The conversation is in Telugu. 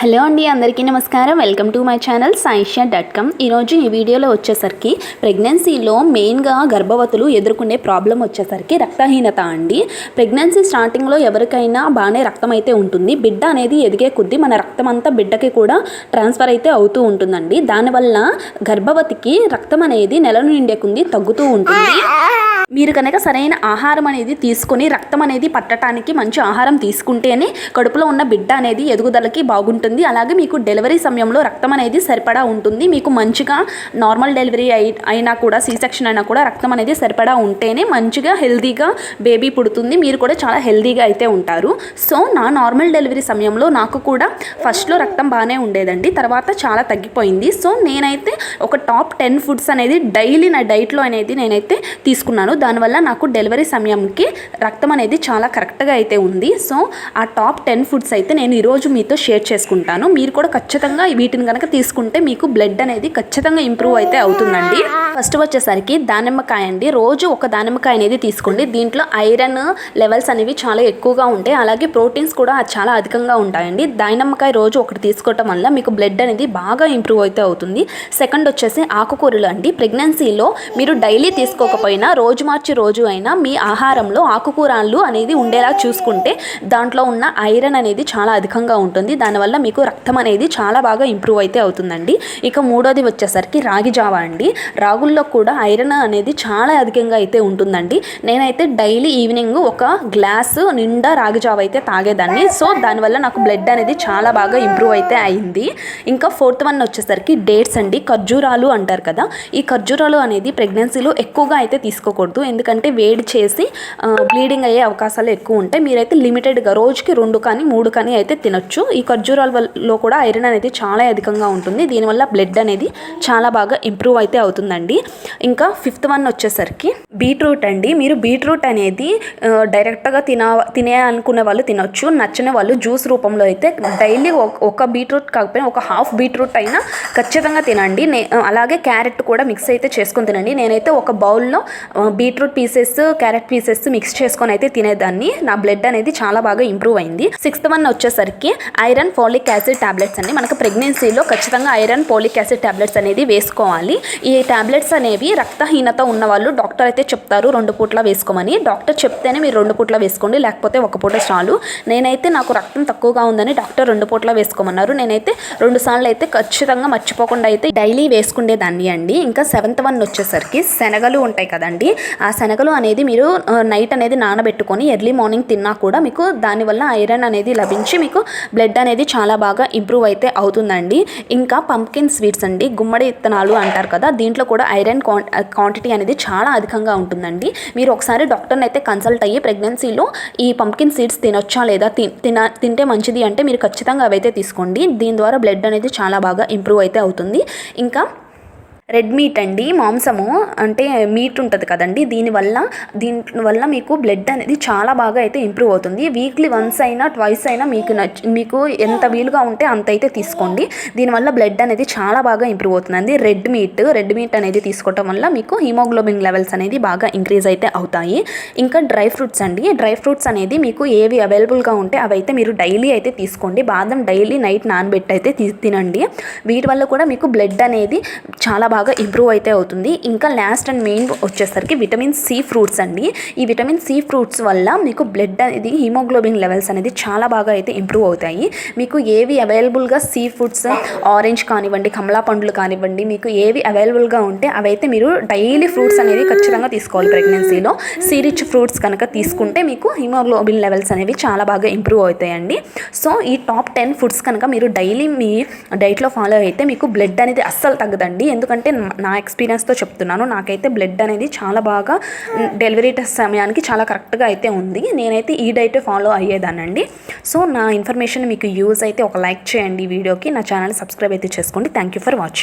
హలో అండి అందరికీ నమస్కారం. Welcome to my channel Saisha dot com. ఈరోజు ఈ వీడియోలో వచ్చేసరికి ప్రెగ్నెన్సీలో మెయిన్గా గర్భవతులు ఎదుర్కొనే ప్రాబ్లం వచ్చేసరికి రక్తహీనత అండి. ప్రెగ్నెన్సీ స్టార్టింగ్లో ఎవరికైనా బాగానే రక్తం అయితే ఉంటుంది. బిడ్డ అనేది ఎదిగే కొద్దీ మన రక్తం అంతా బిడ్డకి కూడా ట్రాన్స్ఫర్ అయితే అవుతూ ఉంటుందండి. దానివల్ల గర్భవతికి రక్తం అనేది నెల నిండే కొద్దీ తగ్గుతూ ఉంటుంది. మీరు కనుక సరైన ఆహారం అనేది తీసుకొని రక్తం అనేది పట్టడానికి మంచి ఆహారం తీసుకుంటేనే కడుపులో ఉన్న బిడ్డ అనేది ఎదుగుదలకి బాగుంటుంది. అలాగే మీకు డెలివరీ సమయంలో రక్తం అనేది సరిపడా ఉంటుంది. మీకు మంచిగా నార్మల్ డెలివరీ అయి అయినా కూడా సీ సెక్షన్ అయినా కూడా రక్తం అనేది సరిపడా ఉంటేనే మంచిగా హెల్తీగా బేబీ పుడుతుంది. మీరు కూడా చాలా హెల్తీగా అయితే ఉంటారు. సో నా నార్మల్ డెలివరీ సమయంలో నాకు కూడా ఫస్ట్లో రక్తం బాగానే ఉండేదండి. తర్వాత చాలా తగ్గిపోయింది. సో నేనైతే ఒక టాప్ టెన్ ఫుడ్స్ అనేది డైలీ నా డైట్లో అనేది నేనైతే తీసుకున్నాను. దానివల్ల నాకు డెలివరీ సమయంకి రక్తం అనేది చాలా కరెక్ట్గా అయితే ఉంది. సో ఆ టాప్ టెన్ ఫుడ్స్ అయితే నేను ఈరోజు మీతో షేర్ చేసుకుంటాను. మీరు కూడా ఖచ్చితంగా వీటిని కనుక తీసుకుంటే మీకు బ్లడ్ అనేది ఖచ్చితంగా ఇంప్రూవ్ అయితే అవుతుందండి. ఫస్ట్ వచ్చేసరికి దానిమ్మకాయ అండి. రోజు ఒక దానిమ్మకాయ అనేది తీసుకోండి. దీంట్లో ఐరన్ లెవెల్స్ అనేవి చాలా ఎక్కువగా ఉంటాయి. అలాగే ప్రోటీన్స్ కూడా చాలా అధికంగా ఉంటాయండి. దానిమ్మకాయ రోజు ఒకటి తీసుకోవటం వల్ల మీకు బ్లడ్ అనేది బాగా ఇంప్రూవ్ అయితే అవుతుంది. సెకండ్ వచ్చేసి ఆకుకూరలు అండి. ప్రెగ్నెన్సీలో మీరు డైలీ తీసుకోకపోయినా రోజు మార్చి రోజు అయినా మీ ఆహారంలో ఆకుకూరలు అనేది ఉండేలా చూసుకుంటే దాంట్లో ఉన్న ఐరన్ అనేది చాలా అధికంగా ఉంటుంది. దానివల్ల మీకు రక్తం అనేది చాలా బాగా ఇంప్రూవ్ అయితే అవుతుందండి. ఇక మూడోది వచ్చేసరికి రాగి జావా అండి. రాగుల్లో కూడా ఐరన్ అనేది చాలా అధికంగా అయితే ఉంటుందండి. నేనైతే డైలీ ఈవినింగ్ ఒక గ్లాసు నిండా రాగి జావ అయితే తాగేదాన్ని. సో దానివల్ల నాకు బ్లడ్ అనేది చాలా బాగా ఇంప్రూవ్ అయితే అయింది. ఇంకా ఫోర్త్ వన్ వచ్చేసరికి డేట్స్ అండి. ఖర్జూరాలు అంటారు కదా. ఈ ఖర్జూరాలు అనేది ప్రెగ్నెన్సీలో ఎక్కువగా అయితే తీసుకోకూడదు. ఎందుకంటే వేడి చేసి బ్లీడింగ్ అయ్యే అవకాశాలు ఎక్కువ ఉంటాయి. మీరైతే లిమిటెడ్గా రోజుకి రెండు కానీ మూడు కానీ అయితే తినొచ్చు. ఈ ఖర్జూరాల వల్ల కూడా ఐరన్ అనేది చాలా అధికంగా ఉంటుంది. దీనివల్ల బ్లడ్ అనేది చాలా బాగా ఇంప్రూవ్ అయితే అవుతుందండి. ఇంకా ఫిఫ్త్ వన్ వచ్చేసరికి బీట్రూట్ అండి. మీరు బీట్రూట్ అనేది డైరెక్ట్గా తిన తినే అనుకునే వాళ్ళు తినొచ్చు. నచ్చని వాళ్ళు జ్యూస్ రూపంలో అయితే డైలీ ఒక బీట్రూట్ కాకపోయినా ఒక హాఫ్ బీట్రూట్ అయినా ఖచ్చితంగా తినండి. నే అలాగే క్యారెట్ కూడా మిక్స్ అయితే చేసుకొని తినండి. నేనైతే ఒక బౌల్లో beetroot pieces carrot pieces mix చేసుకొని అయితే తినేదాన్ని. నా బ్లడ్ అనేది చాలా బాగా ఇంప్రూవ్ అయింది. సిక్స్త్ వన్ వచ్చేసరికి ఐరన్ ఫోలిక్ యాసిడ్ టాబ్లెట్స్ అండి మనకు ప్రెగ్నెన్సీలో ఖచ్చితంగా ఐరన్ ఫోలిక్ యాసిడ్ టాబ్లెట్స్ అనేది వేసుకోవాలి. ఈ టాబ్లెట్స్ అనేవి రక్తహీనత ఉన్న వాళ్ళు డాక్టర్ అయితే చెప్తారు రెండు పూట్ల వేసుకోమని. డాక్టర్ చెప్తేనే మీరు రెండు పూట్ల వేసుకోండి లేకపోతే ఒక పూట చాలు. నేనైతే నాకు రక్తం తక్కువగా ఉందని డాక్టర్ రెండు పూట్ల వేసుకోమన్నారు. నేనైతే రెండు సార్లు అయితే ఖచ్చితంగా మర్చిపోకుండా అయితే డైలీ వేసుకునేదాన్ని అండి. ఇంకా సెవెంత్ వన్ వచ్చేసరికి శనగలు ఉంటాయి కదండి ఆ శనగలు అనేది మీరు నైట్ అనేది నానబెట్టుకొని ఎర్లీ మార్నింగ్ తిన్నా కూడా మీకు దానివల్ల ఐరన్ అనేది లభించి మీకు బ్లడ్ అనేది చాలా బాగా ఇంప్రూవ్ అయితే అవుతుందండి. ఇంకా పంప్కిన్ స్వీట్స్ అండి గుమ్మడి విత్తనాలు అంటారు కదా దీంట్లో కూడా ఐరన్ క్వాంటిటీ అనేది చాలా అధికంగా ఉంటుందండి. మీరు ఒకసారి డాక్టర్ని అయితే కన్సల్ట్ అయ్యి ప్రెగ్నెన్సీలో ఈ పంప్కిన్ సీడ్స్ తినొచ్చా లేదా తి- తిన తింటే మంచిది అంటే మీరు ఖచ్చితంగా అవైతే తీసుకోండి. దీని ద్వారా బ్లడ్ అనేది చాలా బాగా ఇంప్రూవ్ అయితే అవుతుంది. ఇంకా రెడ్ మీట్ అండి మాంసము అంటే మీట్ ఉంటుంది కదండి దీనివల్ల దీనివల్ల మీకు బ్లడ్ అనేది చాలా బాగా అయితే ఇంప్రూవ్ అవుతుంది. వీక్లీ వన్స్ అయినా ట్వైస్ అయినా మీకు నచ్చ మీకు ఎంత వీలుగా ఉంటే అంత అయితే తీసుకోండి. దీనివల్ల బ్లడ్ అనేది చాలా బాగా ఇంప్రూవ్ అవుతుందండి. రెడ్ మీట్ రెడ్ మీట్ అనేది తీసుకోవటం వల్ల మీకు హిమోగ్లోబిన్ లెవెల్స్ అనేది బాగా ఇంక్రీజ్ అయితే అవుతాయి. ఇంకా డ్రై ఫ్రూట్స్ అండి డ్రై ఫ్రూట్స్ అనేది మీకు ఏవి అవైలబుల్గా ఉంటే అవి అయితే మీరు డైలీ అయితే తీసుకోండి. బాదం డైలీ నైట్ నానబెట్టి అయితే తీ- తినండి. వీటి వల్ల కూడా మీకు బ్లడ్ అనేది చాలా బాగా ఇంప్రూవ్ అయితే అవుతుంది. ఇంకా లాస్ట్ అండ్ మెయిన్ వచ్చేసరికి విటమిన్ సి ఫ్రూట్స్ అండి. ఈ విటమిన్ సి ఫ్రూట్స్ వల్ల మీకు బ్లడ్ అనేది హిమోగ్లోబిన్ లెవెల్స్ అనేది చాలా బాగా అయితే ఇంప్రూవ్ అవుతాయి. మీకు ఏవి అవైలబుల్గా సీ ఫ్రూట్స్ ఆరెంజ్ కానివ్వండి కమలా పండ్లు కానివ్వండి మీకు ఏవి అవైలబుల్గా ఉంటే అవైతే మీరు డైలీ ఫ్రూట్స్ అనేవి ఖచ్చితంగా తీసుకోవాలి ప్రెగ్నెన్సీలో సీ రిచ్ ఫ్రూట్స్ కనుక తీసుకుంటే మీకు హిమోగ్లోబిన్ లెవెల్స్ అనేవి చాలా బాగా ఇంప్రూవ్ అవుతాయండి. సో ఈ టాప్ టెన్ ఫుడ్స్ కనుక మీరు డైలీ మీ డైట్లో ఫాలో అయితే మీకు బ్లడ్ అనేది అస్సలు తగ్గదండి. ఎందుకంటే నా ఎక్స్పీరియన్స్తో చెప్తున్నాను. నాకైతే బ్లడ్ అనేది చాలా బాగా డెలివరీ టెస్ట్ సమయానికి చాలా కరెక్ట్గా అయితే ఉంది. నేనైతే ఈ డైట్ ఫాలో అయ్యేదానండి సో నా ఇన్ఫర్మేషన్ మీకు యూజ్ అయితే ఒక లైక్ చేయండి వీడియోకి. నా ఛానల్ సబ్స్క్రైబ్ అయితే చేసుకోండి. Thank you for watching